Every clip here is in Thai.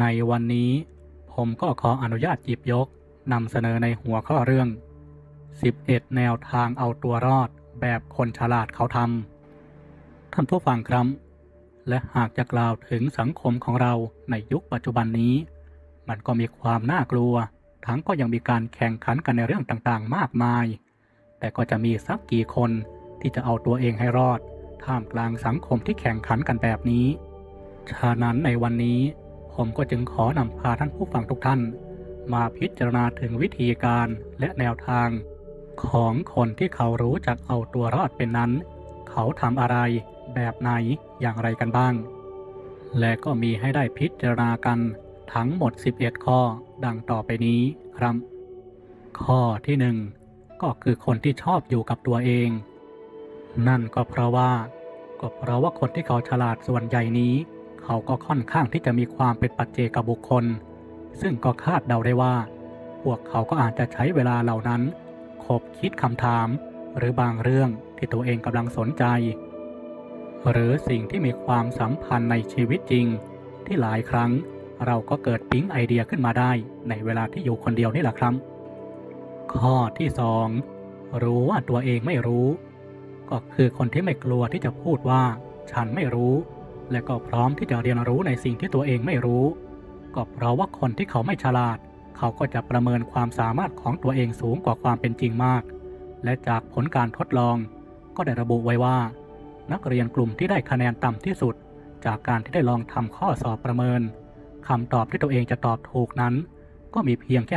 ในวันนี้ผมก็ขออนุญาตหยิบยกนำเสนอในหัวข้อเรื่อง 11 แนวทางเอาตัวรอดแบบคนฉลาดเขาทำท่านผู้ฟังครับ และหากจะกล่าวถึงสังคมของเราในยุคปัจจุบันนี้ มันก็มีความน่ากลัว ทั้งก็ยังมีการแข่งขันกันในเรื่องต่างๆ มากมาย แต่ก็จะมีสักกี่คนที่จะเอาตัวเองให้รอด ท่ามกลางสังคมที่แข่งขันกันแบบนี้ ฉะนั้นในวันนี้ ผมก็จึงขอนำพาท่านผู้ฟังทุกท่าน มาพิจารณาถึงวิธีการและแนวทาง ของคนที่เขารู้จักเอาตัวรอดเป็นนั้น เขาทำอะไรแบบไหนอย่างไรกันบ้าง และก็มีให้ได้พิจารณากันทั้งหมด 11 ข้อดังต่อไปนี้ครับ ข้อที่หนึ่งก็คือคนที่ชอบอยู่กับตัวเอง นั่นก็เพราะว่า ก็เพราะว่าคนที่เขาฉลาดส่วนใหญ่นี้ เขาก็ค่อนข้างที่จะมีความเป็นปัจเจกบุคคล ซึ่งก็คาดเดาได้ว่า พวกเขาก็อาจจะใช้เวลาเหล่านั้น คบคิดคำถาม หรือบางเรื่องที่ตัวเองกำลังสนใจ หรือสิ่งที่มีความสัมพันธ์ในชีวิตจริง ที่หลายครั้งเราก็เกิดปิ๊งไอเดียขึ้นมาได้ ในเวลาที่อยู่คนเดียวนี่แหละครับ ข้อที่สองรู้ว่าตัวเองไม่รู้ ก็คือคนที่ไม่กลัวที่จะพูดว่า ฉันไม่รู้ และก็พร้อมที่จะเรียนรู้ในสิ่งที่ตัวเองไม่รู้ ก็เพราะว่าคนที่เขาไม่ฉลาด เขาก็จะประเมินความสามารถของตัวเองสูงกว่าความเป็นจริงมาก และจากผลการทดลอง ก็ได้ระบุไว้ว่า นักเรียนกลุ่มที่ได้คะแนนต่ำที่สุด จากการที่ได้ลองทำข้อสอบประเมินคำตอบที่ตัวเองจะตอบถูกนั้น ก็มีเพียงแค่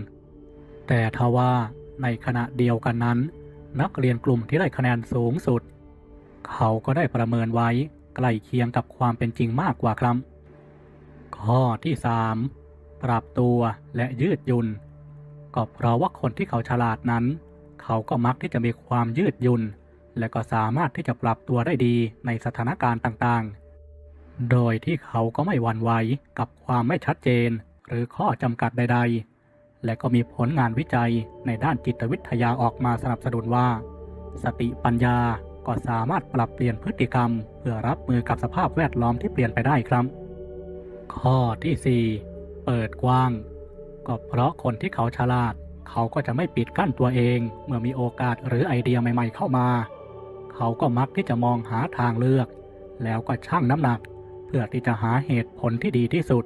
50%แต่ทว่าในขณะเดียวกันนั้น นักเรียนกลุ่มที่ได้คะแนนสูงสุด เขาก็ได้ประเมินไว้ ใกล้เคียงกับความเป็นจริงมากกว่าครับ ข้อที่ 3 ปรับตัวและยืดหยุ่นก็เพราะว่าคนที่เขาฉลาดนั้น เขาก็มักที่จะมีความยืดหยุ่น และก็สามารถที่จะปรับตัวได้ดีในสถานการณ์ต่างๆ โดยที่เขาก็ไม่หวั่นไหวกับความไม่ชัดเจน หรือข้อจำกัดใด ๆ และก็มีผลงานวิจัยในด้านจิตวิทยาออกมาสนับสนุนว่า สติปัญญาก็สามารถปรับเปลี่ยนพฤติกรรม พื่อรับมือกับสภาพแวดล้อมที่เปลี่ยนไปได้ครับ ข้อที่ 4 เปิดกว้าง ก็เพราะคนที่เขาฉลาด เขาก็จะไม่ปิดกั้นตัวเอง เมื่อมีโอกาสหรือไอเดียใหม่ ๆ เข้ามา เขาก็มักที่จะมองหาทางเลือก แล้วก็ชั่งน้ำหนัก เพื่อที่จะหาเหตุผลที่ดีที่สุด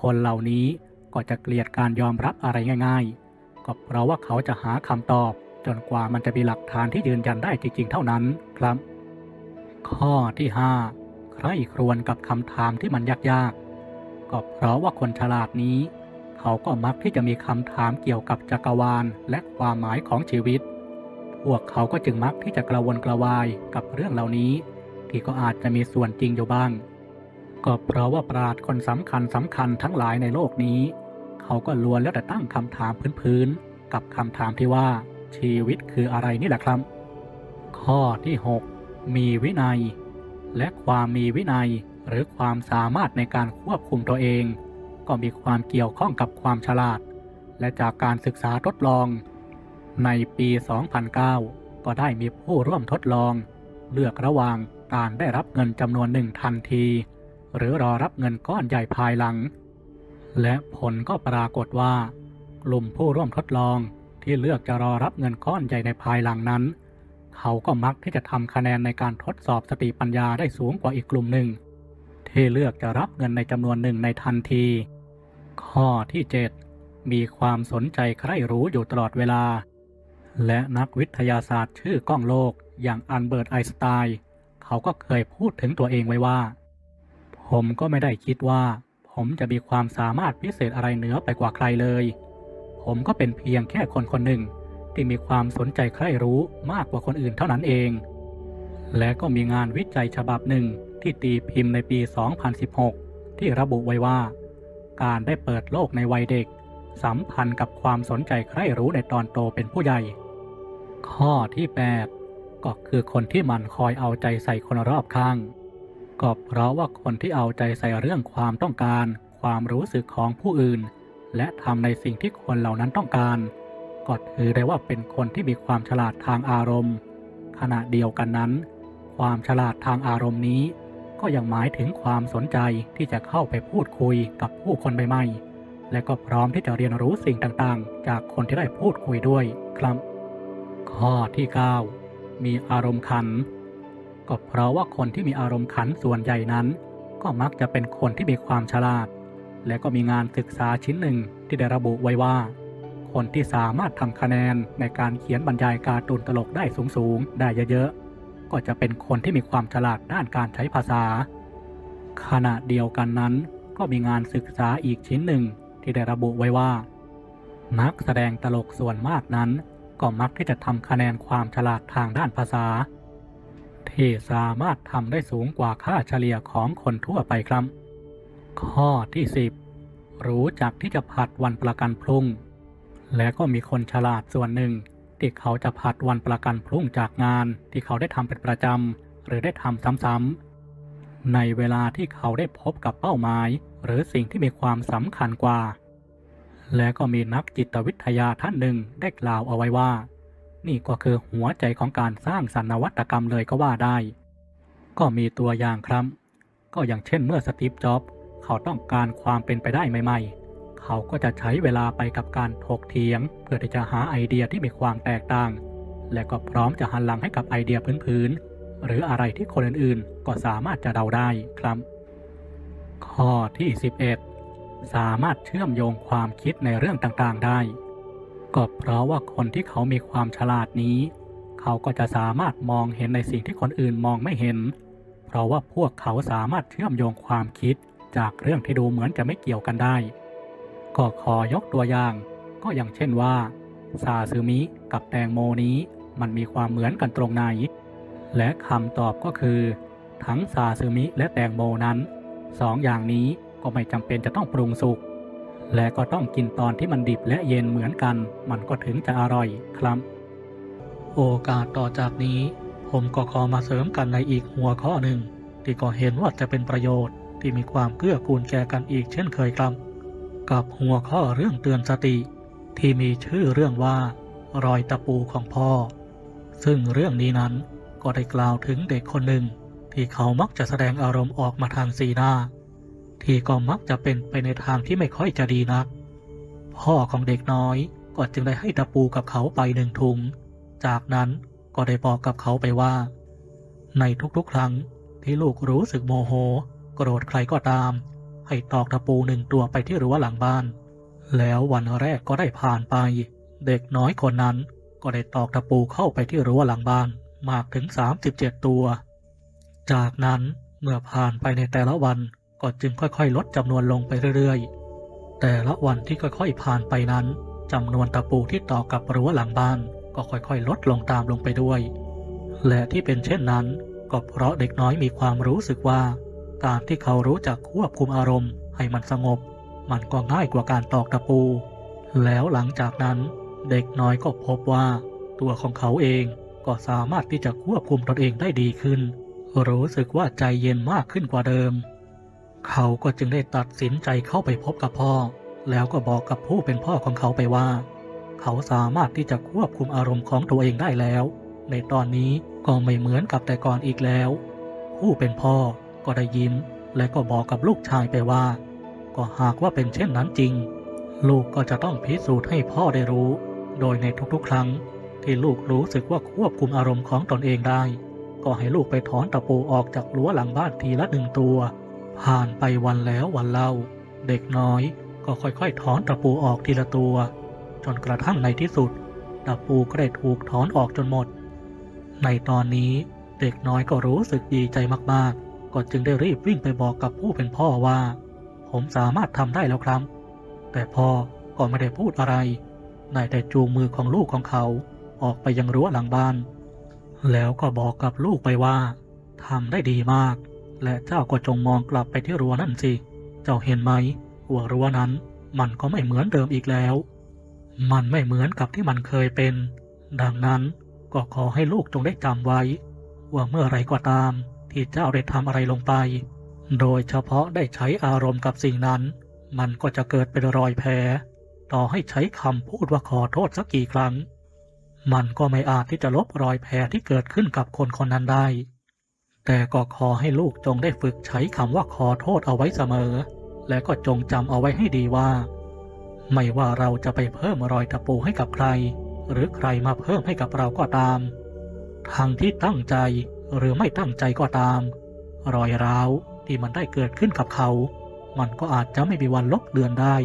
คนเหล่านี้ก็จะเกลียดการยอมรับอะไรง่าย ๆ ก็เพราะว่าเขาจะหาคำตอบจนกว่ามันจะมีหลักฐานที่ยืนยันได้จริง ๆ เท่านั้นครับ ข้อที่5ใครครวญกับคำถามที่มันยากๆ ก็เพราะว่าคนฉลาดนี้ เขาก็มักที่จะมีคำถามเกี่ยวกับจักรวาลและความหมายของชีวิต พวกเขาก็จึงมักที่จะกระวนกระวายกับเรื่องเหล่านี้ ที่ก็อาจจะมีส่วนจริงอยู่บ้าง ก็เพราะว่าปราดคนสำคัญสำคัญทั้งหลายในโลกนี้ เขาก็ล้วนแล้วแต่ตั้งคำถามพื้นๆ กับคำถามที่ว่าชีวิตคืออะไรนี่แหละครับ ข้อที่ 6 มีวินัย และความมีวินัยหรือความสามารถในการควบคุมตัวเอง ก็มีความเกี่ยวข้องกับความฉลาด และจากการศึกษาทดลอง ในปี 2009 ก็ได้มีผู้ร่วมทดลอง เลือกระหว่างการได้รับเงินจำนวนหนึ่งทันที หรือรอรับเงินก้อนใหญ่ภายหลัง และผลก็ปรากฏว่ากลุ่มผู้ร่วมทดลองที่เลือกจะรอรับเงินก้อนใหญ่ในภายหลังนั้น เขาก็มักที่จะทำคะแนนในการทดสอบสติปัญญาได้สูงกว่าอีกกลุ่มหนึ่ง ที่เลือกจะรับเงินในจำนวนหนึ่งในทันที ข้อที่ 7 มีความสนใจใคร่รู้อยู่ตลอดเวลา และนักวิทยาศาสตร์ชื่อก้องโลกอย่างอันเบิร์ตไอน์สไตน์เขาก็เคยพูดถึงตัวเองไว้ว่า ผมก็ไม่ได้คิดว่า ผมจะมีความสามารถพิเศษอะไรเหนือไปกว่าใครเลย ผมก็เป็นเพียงแค่คนคนหนึ่ง ที่มีความสนใจใคร่รู้มากกว่าคนอื่นเท่านั้นเอง และก็มีงานวิจัยฉบับหนึ่งที่ตีพิมพ์ในปี 2016 ที่ระบุไว้ว่า การได้เปิดโลกในวัยเด็ก สัมพันธ์กับความสนใจใคร่รู้ในตอนโตเป็นผู้ใหญ่ ข้อที่ 8 ก็คือคนที่มันคอยเอาใจใส่คนรอบข้าง ก็เพราะว่าคนที่เอาใจใส่เรื่องความต้องการ ความรู้สึกของผู้อื่น และทำในสิ่งที่คนเหล่านั้นต้องการ ก็ถือได้ว่าเป็นคนที่มีความฉลาดทางอารมณ์ ขณะเดียวกันนั้น ความฉลาดทางอารมณ์นี้ ก็ยังหมายถึงความสนใจที่จะเข้าไปพูดคุยกับผู้คนใหม่ๆ และก็พร้อมที่จะเรียนรู้สิ่งต่างๆ จากคนที่ได้พูดคุยด้วยครับ ข้อที่ 9 มีอารมณ์ขัน ก็เพราะว่าคนที่มีอารมณ์ขันส่วนใหญ่นั้น ก็มักจะเป็นคนที่มีความฉลาด และก็มีงานศึกษาชิ้นหนึ่งที่ได้ระบุไว้ว่า คนที่สามารถทำคะแนนในการเขียนบรรยายการ์ตูนตลกได้สูงๆ ได้เยอะๆ ก็จะเป็นคนที่มีความฉลาดด้านการใช้ภาษา ขณะเดียวกันนั้นก็มีงานศึกษาอีกชิ้นหนึ่งที่ได้ระบุไว้ว่า นักแสดงตลกส่วนมากนั้น ก็มักที่จะทำคะแนนความฉลาดทางด้านภาษา ที่สามารถทำได้สูงกว่าค่าเฉลี่ยของคนทั่วไปครับ ข้อที่ 10 รู้จักที่จะผัดวันประกันพรุ่ง และก็มีคนฉลาดส่วนหนึ่ง ที่เขาจะผัดวันประกันพรุ่งจากงานที่เขาได้ทำเป็นประจำหรือได้ทำซ้ำๆในเวลาที่เขาได้พบกับเป้าหมาย หรือสิ่งที่มีความสำคัญกว่า และก็มีนักจิตวิทยาท่านหนึ่งได้กล่าวเอาไว้ว่า นี่ก็คือหัวใจของการสร้างสรรค์นวัตกรรมเลยก็ว่าได้ ก็มีตัวอย่างครับ ก็อย่างเช่นเมื่อสตีฟจ็อบส์เขาต้องการความเป็นไปได้ใหม่ ๆ เขาก็จะใช้เวลาไปกับการถกเถียง เพื่อที่จะหาไอเดียที่มีความแตกต่าง และก็พร้อมจะหันหลังให้กับไอเดียพื้นๆหรืออะไรที่คนอื่นๆ ก็สามารถจะเดาได้ครับ ข้อที่ 11 สามารถเชื่อมโยงความคิดในเรื่องต่างๆ ได้ ก็เพราะว่าคนที่เขามีความฉลาดนี้ เขาก็จะสามารถมองเห็นในสิ่งที่คนอื่นมองไม่เห็น เพราะว่าพวกเขาสามารถเชื่อมโยงความคิดจากเรื่องที่ดูเหมือนจะไม่เกี่ยวกันได้ ก็ขอยกตัวอย่าง ก็อย่างเช่นว่าซาซึมิกับแตงโมนี้มันมีความเหมือนกันตรงไหน และคำตอบก็คือ ทั้งซาซึมิและแตงโมนั้นสองอย่างนี้ก็ไม่จำเป็นจะต้องปรุงสุก และก็ต้องกินตอนที่มันดิบและเย็นเหมือนกัน มันก็ถึงจะอร่อยครับ โอกาสต่อจากนี้ ผมก็ขอมาเสริมกันในอีกหัวข้อหนึ่ง ที่ก็เห็นว่าจะเป็นประโยชน์ที่มีความเกื้อกูลแก่กันอีกเช่นเคยครับ กับหัวข้อเรื่องเตือนสติ ที่มีชื่อเรื่องว่า รอยตะปูของพ่อ ซึ่งเรื่องนี้นั้นก็ได้กล่าวถึงเด็กคนหนึ่ง ที่เขามักจะแสดงอารมณ์ออกมาทางสีหน้า ที่ก็มักจะเป็นไปในทางที่ไม่ค่อยจะดีนัก พ่อของเด็กน้อยก็จึงได้ให้ตะปูกับเขาไปหนึ่งถุง จากนั้นก็ได้บอกกับเขาไปว่า ในทุกๆครั้งที่ลูกรู้สึกโมโห โกรธใครก็ตาม ให้ตอกตะปูหนึ่งตัวไปที่รั้วหลังบ้าน แล้ววันแรกก็ได้ผ่านไป เด็กน้อยคนนั้นก็ได้ตอกตะปูเข้าไปที่รั้วหลังบ้านมากถึง 37 ตัว จากนั้นเมื่อผ่านไปในแต่ละวันก็จึงค่อยๆ ลดจำนวนลงไปเรื่อยๆ แต่ละวันที่ค่อยๆผ่านไปนั้นจำนวนตะปูที่ต่อกับรั้วหลังบ้าน ก็ค่อยๆ ลดลงตามลงไปด้วย และที่เป็นเช่นนั้นก็เพราะเด็กน้อยมีความรู้สึกว่า การที่เขารู้จักควบคุมอารมณ์ให้มันสงบ มันก็ง่ายกว่าการตอกตะปู แล้วหลังจากนั้นเด็กน้อยก็พบว่าตัวของเขาเองก็สามารถที่จะควบคุมตนเองได้ดีขึ้น รู้สึกว่าใจเย็นมากขึ้นกว่าเดิม เขาก็จึงได้ตัดสินใจเข้าไปพบกับพ่อ แล้วก็บอกกับผู้เป็นพ่อของเขาไปว่า เขาสามารถที่จะควบคุมอารมณ์ของตัวเองได้แล้ว ในตอนนี้ก็ไม่เหมือนกับแต่ก่อนอีกแล้ว ผู้เป็นพ่อ ก็ได้ยิ้ม และก็บอกกับลูกชายไปว่า ก็หากว่าเป็นเช่นนั้นจริง ลูกก็จะต้องพิสูจน์ให้พ่อได้รู้ โดยในทุกๆ ครั้ง ที่ลูกรู้สึกว่าควบคุมอารมณ์ของตนเองได้ ก็ให้ลูกไปถอนตะปูออกจากรั้วหลังบ้านทีละหนึ่งตัว ผ่านไปวันแล้ววันเล่า เด็กน้อยก็ค่อยๆ ถอนตะปูออกทีละตัว จนกระทั่งในที่สุดตะปูก็ได้ถูกถอนออกจนหมด ในตอนนี้เด็กน้อยก็รู้สึกดีใจมากๆ ก็จึงได้รีบวิ่งไปบอกกับผู้เป็นพ่อว่า ผมสามารถทำได้แล้วครับ แต่พ่อก็ไม่ได้พูดอะไรได้แต่จูงมือของลูกของเขาออกไปยังรั้วหลังบ้าน แล้วก็บอกกับลูกไปว่าทำได้ดีมาก และเจ้าก็จงมองกลับไปที่รั้วนั่นสิ เจ้าเห็นไหมว่ารั้วนั้น มันก็ไม่เหมือนเดิมอีกแล้ว มันไม่เหมือนกับที่มันเคยเป็น ดังนั้นก็ขอให้ลูกจงได้จำไว้ ว่าเมื่อไรก็ตาม ที่เจ้าได้ทำอะไรลงไป โดยเฉพาะได้ใช้อารมณ์กับสิ่งนั้น มันก็จะเกิดเป็นรอยแผลต่อให้ใช้คำพูดว่าขอโทษสักกี่ครั้ง มันก็ไม่อาจที่จะลบรอยแผลที่เกิดขึ้นกับคนคนนั้นได้ แต่ก็ขอให้ลูกจงได้ฝึกใช้คำว่าขอโทษเอาไว้เสมอ และก็จงจำเอาไว้ให้ดีว่า ไม่ว่าเราจะไปเพิ่มรอยตะปูให้กับใคร หรือใครมาเพิ่มให้กับเราก็ตามทั้งที่ตั้งใจ หรือไม่ตั้งใจก็ตาม รอยร้าวที่มันได้เกิดขึ้นกับเขา มันก็อาจจะไม่มีวันลบเลือนได้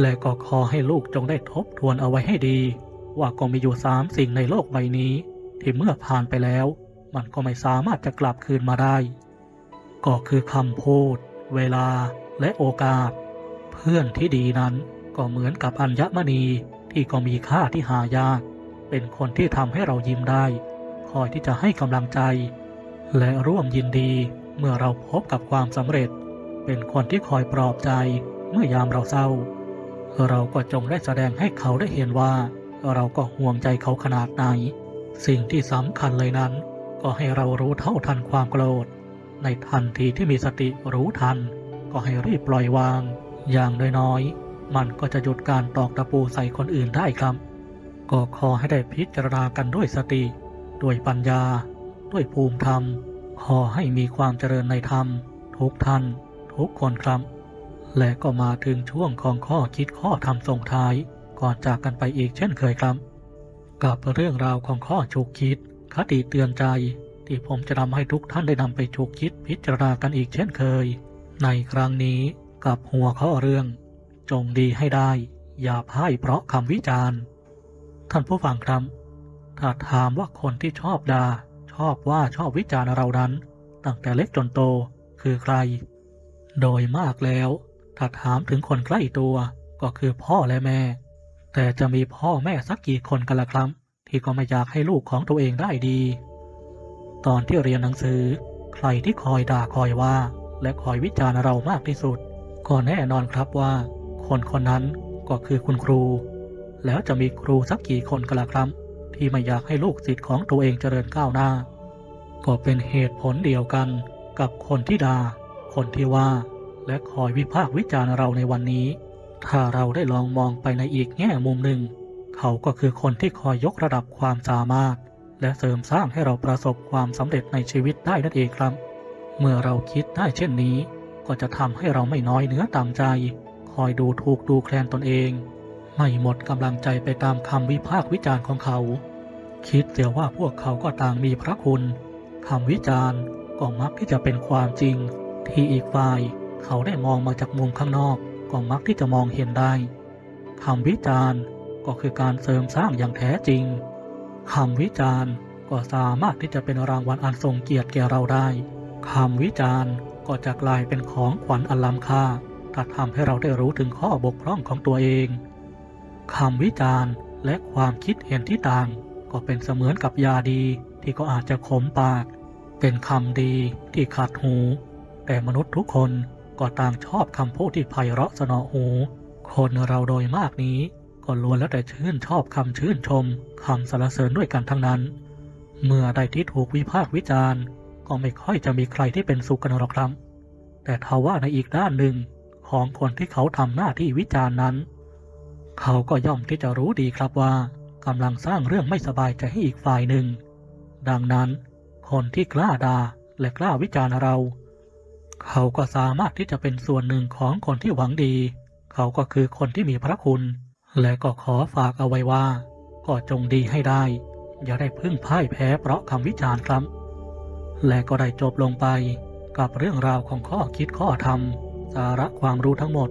และก็ขอให้ลูกจงได้ทบทวนเอาไว้ให้ดี ว่าก็มีอยู่สามสิ่งในโลกใบนี้ ที่เมื่อผ่านไปแล้ว มันก็ไม่สามารถจะกลับคืนมาได้ ก็คือคำพูด เวลาและโอกาส เพื่อนที่ดีนั้นก็เหมือนกับอัญมณีที่ก็มีค่าที่หายาก เป็นคนที่ทำให้เรายิ้มได้ คอยที่จะให้กำลังใจ และร่วมยินดีเมื่อเราพบกับความสำเร็จ เป็นคนที่คอยปลอบใจเมื่อยามเราเศร้า เราก็จงได้แสดงให้เขาได้เห็นว่า เราก็ห่วงใจเขาขนาดไหน สิ่งที่สำคัญเลยนั้น ก็ให้เรารู้เท่าทันความโกรธ ในทันทีที่มีสติรู้ทัน ก็ให้รีบปล่อยวาง อย่างน้อยๆมันก็จะหยุดการตอกตะปูใส่คนอื่นได้ครับ ก็ขอให้ได้พิจารณากันด้วยสติ ด้วยปัญญา ด้วยภูมิธรรม ขอให้มีความเจริญในธรรม ทุกท่าน ทุกคนครับ และก็มาถึงช่วงของข้อคิดข้อธรรมส่งท้าย ก่อนจากกันไปอีกเช่นเคยครับ กับเรื่องราวของข้อฉุกคิด คติเตือนใจที่ผมจะนำให้ทุกท่านได้นำไปฉุกคิดพิจารณากันอีกเช่นเคย ในครั้งนี้กับหัวข้อเรื่อง จงดีให้ได้ อย่าพ่ายเพราะคำวิจารณ์ ท่านผู้ฟังครับ ถ้าถามว่าคนที่ชอบดา่าชอบว่าชอบวิจารณ์เรานั้น ตั้งแต่เล็กจนโตคือใคร โดยมากแล้ว ถ้าถามถึงคนใกล้ตัวก็คือพ่อและแม่ แต่จะมีพ่อแม่สักกี่คนกันละครับ ที่ก็ไม่อยากให้ลูกของตัวเองได้ดี ตอนที่เรียนหนังสือ ใครที่คอยด่าคอยว่า และคอยวิจารณ์เรามากที่สุด ก็แน่นอนครับว่า คนคนนั้นก็คือคุณครู แล้วจะมีครูสักกี่คนกันละครับ ที่ไม่อยากให้ลูกศิษย์ของตัวเองเจริญก้าวหน้า ก็เป็นเหตุผลเดียวกันกับคนที่ด่าคนที่ว่า และคอยวิพากษ์วิจารณ์เราในวันนี้ ถ้าเราได้ลองมองไปในอีกแง่มุมหนึ่ง เขาก็คือคนที่คอยยกระดับความสามารถ และเสริมสร้างให้เราประสบความสำเร็จในชีวิตได้นั่นเองครับ เมื่อเราคิดได้เช่นนี้ ก็จะทำให้เราไม่น้อยเนื้อต่ำใจ คอยดูถูกดูแคลนตนเอง ไม่หมดกำลังใจไปตามคำวิพากษ์วิจารณ์ของเขา คิดเสียว่าพวกเขาก็ต่างมีพระคุณคำวิจารณ์ก็มักที่จะเป็นความจริง ที่อีกฝ่ายเขาได้มองมาจากมุมข้างนอก ก็มักที่จะมองเห็นได้คำวิจารณ์ก็คือการเสริมสร้างอย่างแท้จริงคำวิจารณ์ก็สามารถที่จะเป็นรางวัลอันทรงเกียรติแก่เราได้คำวิจารณ์ก็จะกลายเป็นของขวัญอันล้ำค่าถ้าทำให้เราได้รู้ถึงข้อบกพร่องของตัวเอง คำวิจารณ์และความคิดเห็นที่ต่าง ก็เป็นเสมือนกับยาดีที่ก็อาจจะขมปาก เป็นคำดีที่ขัดหู แต่มนุษย์ทุกคนก็ต่างชอบคำพูดที่ไพเราะสนอหู คนเราโดยมากนี้ ก็ล้วนแล้วแต่ชื่นชอบคำชื่นชมคำสรรเสริญด้วยกันทั้งนั้น เมื่อใดที่ถูกวิพากษ์วิจารณ์ ก็ไม่ค่อยจะมีใครที่เป็นสุขกันหรอกครับ แต่ทว่าในอีกด้านหนึ่งของคนที่เขาทำหน้าที่วิจารณ์นั้น เขาก็ย่อมที่จะรู้ดีครับว่ากำลังสร้างเรื่องไม่สบายใจให้อีกฝ่ายหนึ่ง ดังนั้น คนที่กล้าด่าและกล้าวิจารณ์เรา เขาก็สามารถที่จะเป็นส่วนหนึ่งของคนที่หวังดี เขาก็คือคนที่มีพระคุณ และก็ขอฝากเอาไว้ว่า ก็จงดีให้ได้ อย่าได้พึ่งพ่ายแพ้เพราะคำวิจารณ์ครับ และก็ได้จบลงไปกับเรื่องราวของข้อคิดข้อธรรม สาระความรู้ทั้งหมด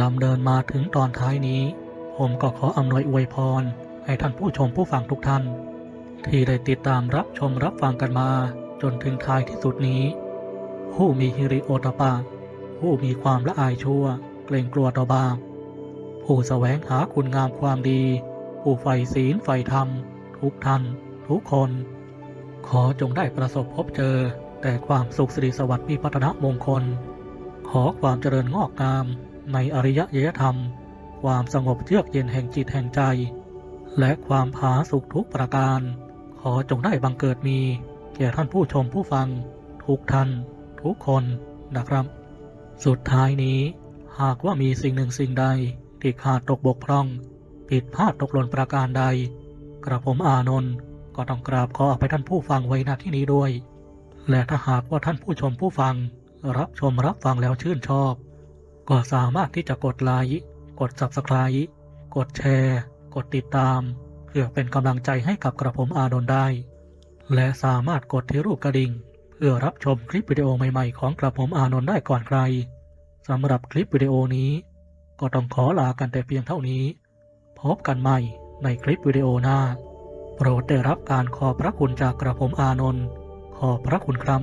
ดำเนินมาถึงตอนท้ายนี้ ผมก็ขออำนวยอวยพร ให้ท่านผู้ชมผู้ฟังทุกท่าน ที่ได้ติดตามรับชมรับฟังกันมา จนถึงท้ายที่สุดนี้ ผู้มีฮิริโอตปะผู้มีความละอายชั่ว เกรงกลัวต่อบาปผู้แสวงหาคุณงามความดี ผู้ใฝ่ศีลใฝ่ธรรม ทุกท่าน ทุกคน ขอจงได้ประสบพบเจอ แต่ความสุขสิริสวัสดิ์มีพัฒนมงคล ขอความเจริญงอกงาม ในอริยยธรรม ความสงบเยือกเย็นแห่งจิตแห่งใจ และความผาสุกทุกประการ ขอจงได้บังเกิดมี แก่ท่านผู้ชมผู้ฟัง ทุกท่าน ทุกคนนะครับ สุดท้ายนี้ หากว่ามีสิ่งหนึ่งสิ่งใดที่ขาดตกบกพร่อง ผิดพลาดตกหล่นประการใด กระผมอานนท์ก็ต้องกราบขออภัยท่านผู้ฟังไว้ณที่นี้ด้วย และถ้าหากว่าท่านผู้ชมผู้ฟัง รับชมรับฟังแล้วชื่นชอบ ก็สามารถที่จะกดไลค์กด Subscribe กดแชร์ กดติดตาม เพื่อเป็นกำลังใจให้กับกระผมอานนท์ได้ และสามารถกดที่รูปกระดิ่ง เพื่อรับชมคลิปวิดีโอใหม่ๆ ของกระผมอานนท์ได้ก่อนใครสำหรับคลิปวิดีโอนี้ ก็ต้องขอลากันแต่เพียงเท่านี้ พบกันใหม่ในคลิปวิดีโอหน้า โปรดได้รับการขอบพระคุณจากกระผมอานนท์ขอบพระคุณครับ